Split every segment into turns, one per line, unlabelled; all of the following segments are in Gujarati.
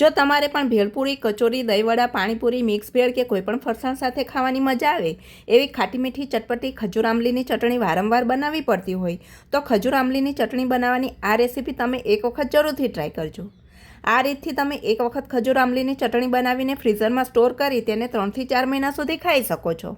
જો તમારે પણ ભેળપૂરી, કચોરી, દહીંવડા, પાણીપુરી મિક્સ ભેળ કે કોઈપણ ફરસાણ સાથે ખાવાની મજા આવે, એવી ખાટી મીઠી ચટપટી ખજૂર આંબલીની ચટણી વારંવાર બનાવવી પડતી હોય, તો ખજૂર આંબલીની ચટણી બનાવવાની આ રેસીપી તમે એક વખત જરૂરથી ટ્રાય કરજો. આ રીતથી તમે એક વખત ખજૂર આંબલીની ચટણી બનાવીને ફ્રીઝરમાં સ્ટોર કરી તેને ત્રણથી ચાર મહિના સુધી ખાઈ શકો છો.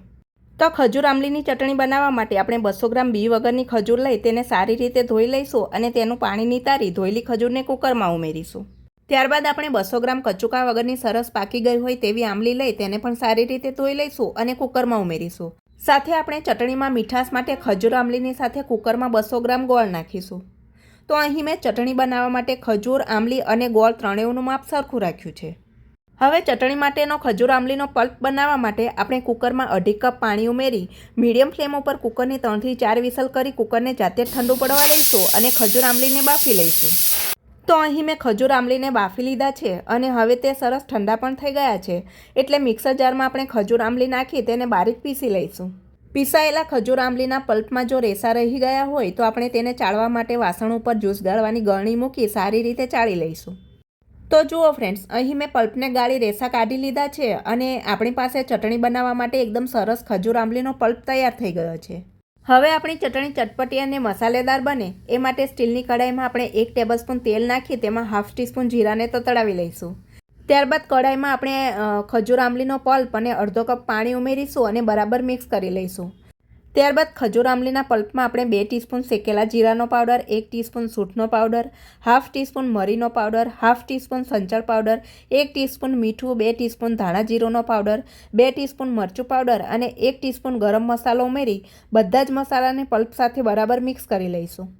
તો ખજૂર આંબલીની ચટણી બનાવવા માટે આપણે બસો ગ્રામ બી વગરની ખજૂર લઈ તેને સારી રીતે ધોઈ લઈશું અને તેનું પાણી નિતારી ધોયેલી ખજૂરને કુકરમાં ઉમેરીશું. ત્યારબાદ આપણે બસો ગ્રામ કચુકા વગરની સરસ પાકી ગઈ હોય તેવી આંબલી લઈ તેને પણ સારી રીતે ધોઈ લઈશું અને કુકરમાં ઉમેરીશું. સાથે આપણે ચટણીમાં મીઠાશ માટે ખજૂર આંબલીની સાથે કુકરમાં બસો ગ્રામ ગોળ નાખીશું. તો અહીં મેં ચટણી બનાવવા માટે ખજૂર, આંબલી અને ગોળ ત્રણેયનું માપ સરખું રાખ્યું છે. હવે ચટણી માટેનો ખજૂર આંબલીનો પલ્પ બનાવવા માટે આપણે કુકરમાં અઢી કપ પાણી ઉમેરી મીડિયમ ફ્લેમ ઉપર કુકરની ત્રણથી ચાર વિસલ કરી કુકરને જાતે ઠંડુ પડવા દઈશું અને ખજૂર આંબલીને બાફી લઈશું. તો અહીં મેં ખજૂર આંબલીને બાફી લીધા છે અને હવે તે સરસ ઠંડા પણ થઈ ગયા છે. એટલે મિક્સર જારમાં આપણે ખજૂર આંબલી નાખી તેને બારીક પીસી લઈશું. પીસાયેલા ખજૂર આંબલીના પલ્પમાં જો રેસા રહી ગયા હોય તો આપણે તેને ચાળવા માટે વાસણ ઉપર જ્યુસ ગાળવાની ગળણી મૂકી સારી રીતે ચાળી લઈશું. તો જુઓ ફ્રેન્ડ્સ, અહીં મેં પલ્પને ગાળી રેસા કાઢી લીધા છે અને આપણી પાસે ચટણી બનાવવા માટે એકદમ સરસ ખજૂર આંબલીનો પલ્પ તૈયાર થઈ ગયો છે. હવે આપણી ચટણી ચટપટી અને મસાલેદાર બને, એ માટે સ્ટીલની કઢાઈમાં આપણે એક ટેબલસ્પૂન તેલ નાખી, તેમાં હાફ ટીસ્પૂન જીરાને તો તળાવી લઈશું. ત્યારબાદ કઢાઈમાં આપણે ખજૂર આંબલીનો પલ્પ અને અડધો કપ પાણી ઉમેરીશું અને બરાબર મિક્સ કરી લઈશું. ત્યારબાદ ખજૂર આમલીના પલ્પમાં આપણે બે ટીસ્પૂન શેકેલા જીરાનો પાવડર, એક ટીસ્પૂન સૂંઠનો પાવડર, હાફ ટીસ્પૂન મરીનો પાવડર, હાફ ટીસ્પૂન સંચળ પાવડર, એક ટીસ્પૂન મીઠું, બે ટીસ્પૂન ધાણા જીરોનો પાવડર, બે ટીસ્પૂન મરચું પાવડર અને એક ટીસ્પૂન ગરમ મસાલો ઉમેરી બધા જ મસાલાને પલ્પ સાથે બરાબર મિક્સ કરી લઈશું.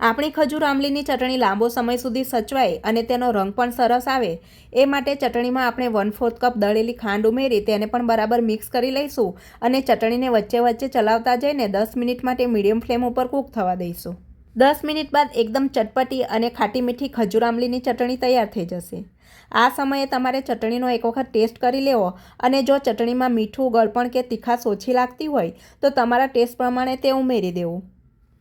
આપણી ખજૂર આંબલીની ચટણી લાંબો સમય સુધી સચવાય અને તેનો રંગ પણ સરસ આવે, એ માટે ચટણીમાં આપણે વન ફોર્થ કપ દળેલી ખાંડ ઉમેરી તેને પણ બરાબર મિક્સ કરી લઈશું અને ચટણીને વચ્ચે વચ્ચે ચલાવતા જઈને દસ મિનિટ માટે મીડિયમ ફ્લેમ ઉપર કૂક થવા દઈશું. દસ મિનિટ બાદ એકદમ ચટપટી અને ખાટી મીઠી ખજૂર આંબલીની ચટણી તૈયાર થઈ જશે. આ સમયે તમારે ચટણીનો એક વખત ટેસ્ટ કરી લેવો અને જો ચટણીમાં મીઠું, ગળપણ કે તીખાશ ઓછી લાગતી હોય, તો તમારા ટેસ્ટ પ્રમાણે તે ઉમેરી દેવું.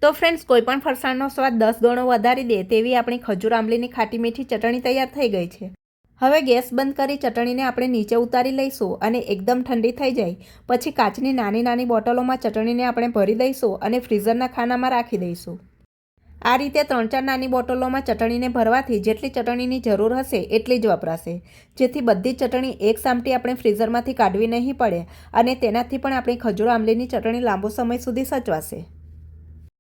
તો ફ્રેન્ડ્સ કોઈપણ ફરસાણનો સ્વાદ દસ ગણો વધારી દે તેવી આપણી ખજૂર આંબલીની ખાટી મીઠી ચટણી તૈયાર થઈ ગઈ છે. હવે ગેસ બંધ કરી ચટણીને આપણે નીચે ઉતારી લઈશું અને એકદમ ઠંડી થઈ જાય. પછી કાચની નાની નાની બોટલોમાં ચટણીને આપણે ભરી દઈશું અને ફ્રીઝરના ખાનામાં રાખી દઈશું. આ રીતે ત્રણ ચાર નાની બોટલોમાં ચટણીને ભરવાથી જેટલી ચટણીની જરૂર હશે એટલી જ વપરાશે. જેથી બધી ચટણી એક સામટી આપણે ફ્રીઝરમાંથી કાઢવી નહીં પડે અને તેનાથી પણ આપણી ખજૂર આંબલીની ચટણી લાંબો સમય સુધી સચવાશે.